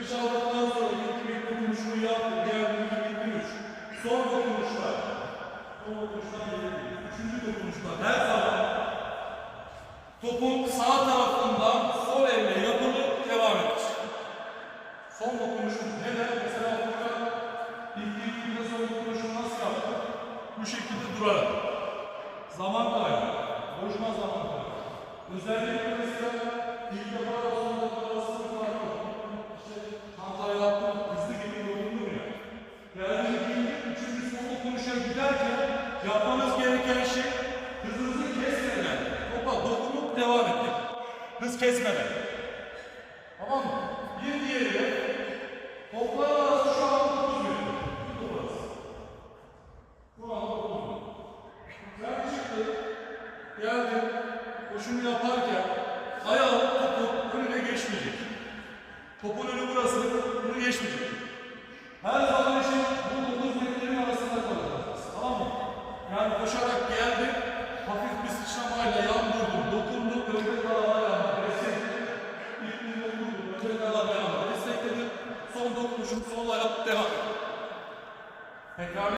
Çıkış aldıktan sonra ilk bir dokunuşunu yaptı. Diğer iki üç. Son dokunuşlar. Son dokunuşlar değil. Üçüncü dokunuşlar. Her zaman topun sağ tarafından sol elle yapılıp devam eder. Son dokunuşumuz neden? Mesela burada ilk ilk bir son dokunuşunu nasıl yaptık? Bu şekilde durarak. Zaman kaybı. Boşuna zaman kaybı. Özellikle mesela ilk giderken yapmanız gereken şey hızınızı kesmeden, topa dokunup devam etmek. Hız kesmeden. Tamam mı? Bir diğeri de toplar arası şu an 9 metre. Bu burası. Şu an 9 metre. Koşunu yaparken ayağın topun önüne geçmeyecek. Topun önü burası, bunu geçmeyecek. Her zaman dokunuşun sol ayak devam. Tekrar